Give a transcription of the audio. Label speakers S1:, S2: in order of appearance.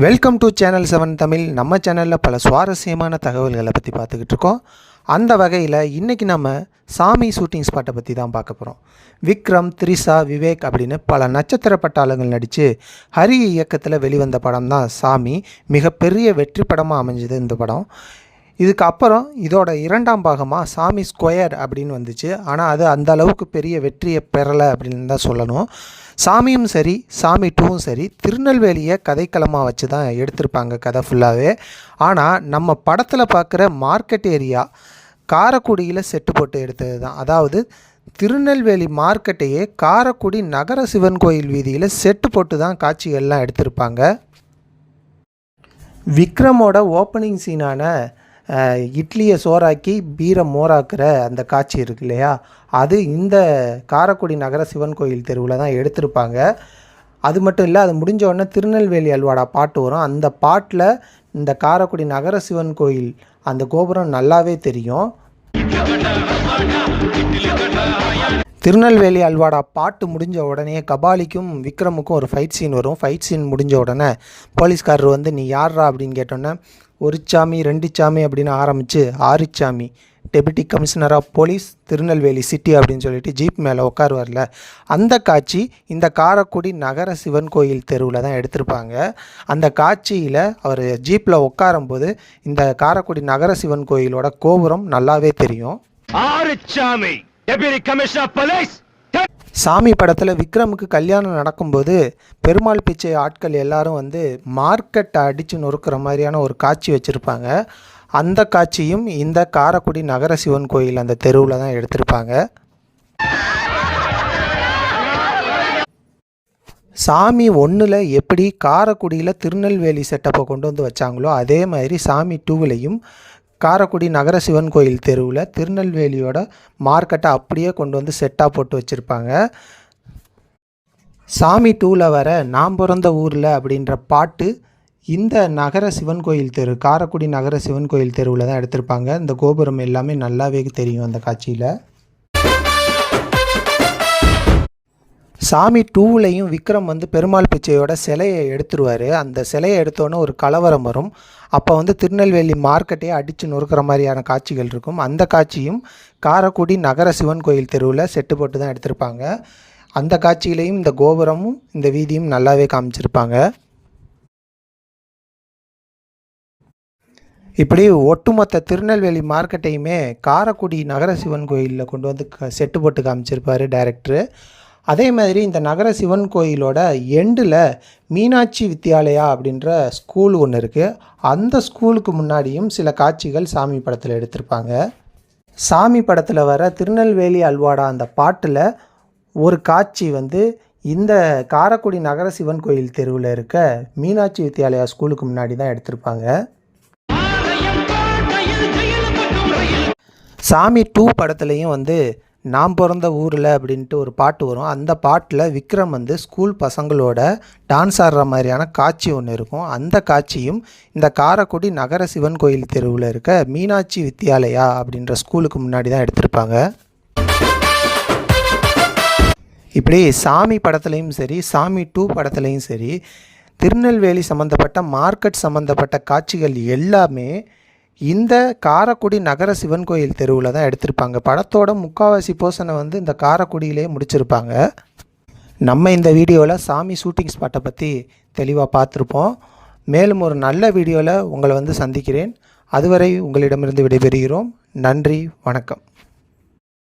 S1: Welcome to channel seven Tamil. நம்ம சேனலில் பல சுவாரஸ்யமான தகவல்களை பற்றி பார்த்துக்கிட்டு இருக்கோம். அந்த வகையில் இன்றைக்கி நம்ம சாமி ஷூட்டிங் ஸ்பாட்டை பற்றி தான் பார்க்க போகிறோம் விக்ரம் த்ரிஷா விவேக் அப்படின்னு பல நட்சத்திர பட்டாளங்கள் நடித்து ஹரி இயக்கத்தில் வெளிவந்த படம் தான் சாமி. மிகப்பெரிய வெற்றி படமாக அமைஞ்சது இந்த படம். இதுக்கு அப்புறம் இதோட இரண்டாம் பாகமாக சாமி ஸ்கொயர் அப்படின்னு வந்துச்சு. ஆனால் அது அந்த அளவுக்கு பெரிய வெற்றியை பெறலை அப்படின்னு தான் சொல்லணும். சாமியும் சரி சாமி டூவும் சரி திருநெல்வேலியை கதைக்களமாக வச்சு தான் எடுத்திருப்பாங்க கதை ஃபுல்லாகவே ஆனால் நம்ம படத்தில் பார்க்குற மார்க்கெட் ஏரியா காரக்குடியில் செட்டு போட்டு எடுத்தது தான் அதாவது திருநெல்வேலி மார்க்கெட்டையே காரக்குடி நகர சிவன் கோயில் வீதியில் செட்டு போட்டு தான் காட்சிகள்லாம் எடுத்திருப்பாங்க. விக்ரமோட ஓப்பனிங் சீனான இட்லியை சோறாக்கி பீரை மோராக்குற அந்த காட்சி இருக்கு இல்லையா? அது இந்த காரக்குடி நகர சிவன் கோயில் தெருவில் தான் எடுத்திருப்பாங்க. அது மட்டும் இல்லை அது முடிஞ்ச உடனே திருநெல்வேலி அல்வாடா பாட்டு வரும். அந்த பாட்டில் இந்த காரைக்குடி நகர சிவன் கோயில் அந்த கோபுரம் நல்லாவே தெரியும். திருநெல்வேலி அல்வாடா பாட்டு முடிஞ்ச உடனே கபாலிக்கும் விக்ரமுக்கும் ஒரு ஃபைட் சீன் வரும். ஃபைட் சீன் முடிஞ்ச உடனே போலீஸ்காரர் வந்து நீ யார்ரா அப்படின்னு கேட்டோன்னே ஒரு சாமி ரெண்டு சாமி அப்படின்னு ஆரம்பித்து Aaru Samy deputy commissioner of police Tirunelveli city அப்படின்னு சொல்லிட்டு ஜீப் மேலே உட்காருவார்ல. அந்த காட்சி இந்த காரைக்குடி நகர சிவன் கோயில் தெருவில் தான் எடுத்திருப்பாங்க. அந்த காட்சியில் அவர் ஜீப்பில் உட்காரும்போது இந்த காரக்குடி நகர சிவன் கோயிலோட கோபுரம் நல்லாவே தெரியும்.
S2: ஆறுச்சாமி டெபியூட்டி கமிஷனர் போலீஸ்
S1: சாமி படத்தில் விக்ரமுக்கு கல்யாணம் நடக்கும்போது பெருமாள் பிச்சை ஆட்கள் எல்லாரும் வந்து மார்க்கெட்டை அடித்து நொறுக்கிற மாதிரியான ஒரு காட்சி வச்சுருப்பாங்க. அந்த காட்சியும் இந்த காரைக்குடி நகர சிவன் கோயில் அந்த தெருவில் தான் எடுத்திருப்பாங்க. சாமி ஒன்றில் எப்படி காரைக்குடியில் திருநெல்வேலி செட்டப்பை கொண்டு வந்து வச்சாங்களோ அதே மாதிரி சாமி டூவிலையும் காரைக்குடி நகர சிவன் கோயில் தெருவில் திருநெல்வேலியோட மார்க்கெட்டை அப்படியே கொண்டு வந்து செட்டாக போட்டு வச்சுருப்பாங்க. சாமி டூவில் வர நாம் பிறந்த ஊரில் அப்படின்ற பாட்டு இந்த நகர சிவன் கோயில் தெரு காரைக்குடி நகர சிவன் கோயில் தெருவில் தான் எடுத்திருப்பாங்க. இந்த கோபுரம் எல்லாமே நல்லாவே தெரியும் அந்த காட்சியில். சாமி டூவிலையும் விக்ரம் வந்து பெருமாள் பிச்சையோட சிலையை எடுத்துருவார். அந்த சிலையை எடுத்தோன்னே ஒரு கலவரம் வரும். அப்போ வந்து திருநெல்வேலி மார்க்கெட்டையே அடித்து நொறுக்கிற மாதிரியான காட்சிகள் இருக்கும். அந்த காட்சியும் காரக்குடி நகர சிவன் கோயில் தெருவில் செட்டு போட்டு தான் எடுத்திருப்பாங்க. அந்த காட்சியிலையும் இந்த கோபுரமும் இந்த வீதியும் நல்லாவே காமிச்சிருப்பாங்க. இப்படி ஒட்டுமொத்த திருநெல்வேலி மார்க்கெட்டையுமே காரக்குடி நகர சிவன் கோயிலில் கொண்டு வந்து க- செட்டு போட்டு காமிச்சிருப்பார் டைரக்டரு. அதே மாதிரி இந்த நகர சிவன் கோயிலோட எண்டில் மீனாட்சி வித்யாலயா அப்படின்ற ஸ்கூல் ஒன்று இருக்குது அந்த ஸ்கூலுக்கு முன்னாடியும் சில காட்சிகள் சாமி படத்தில் எடுத்திருப்பாங்க. சாமி படத்தில் வர திருநெல்வேலி அல்வாடா அந்த பாட்டில் ஒரு காட்சி வந்து இந்த காரைக்குடி நகர சிவன் கோயில் தெருவில் இருக்க மீனாட்சி வித்யாலயா ஸ்கூலுக்கு முன்னாடி தான் எடுத்திருப்பாங்க. சாமி டூ படத்துலையும் வந்து நாம் பிறந்த ஊரில் அப்படின்ட்டு ஒரு பாட்டு வரும். அந்த பாட்டில் விக்ரம் வந்து ஸ்கூல் பசங்களோட டான்ஸ் ஆடுற மாதிரியான காட்சி ஒன்று இருக்கும். அந்த காட்சியும் இந்த காரைக்குடி நகர சிவன் கோயில் தெருவில் இருக்க மீனாட்சி வித்யாலயா அப்படின்ற ஸ்கூலுக்கு முன்னாடி தான் எடுத்திருப்பாங்க. இப்படி சாமி படத்துலையும் சரி சாமி டூ படத்துலையும் சரி திருநெல்வேலி சம்மந்தப்பட்ட மார்க்கெட் சம்மந்தப்பட்ட காட்சிகள் எல்லாமே இந்த காரைக்குடி நகர சிவன் கோயில் தெருவில் தான் எடுத்திருப்பாங்க. படத்தோட முக்காவாசி போர்ஷனை வந்து இந்த காரக்குடியிலே முடிச்சிருப்பாங்க. நம்ம இந்த வீடியோவில் சாமி ஷூட்டிங் ஸ்பாட்டை பற்றி தெளிவாக பார்த்துருப்போம். மேலும் ஒரு நல்ல வீடியோவில் உங்களை வந்து சந்திக்கிறேன். அதுவரை உங்களிடமிருந்து விடைபெறுகிறோம். நன்றி வணக்கம்.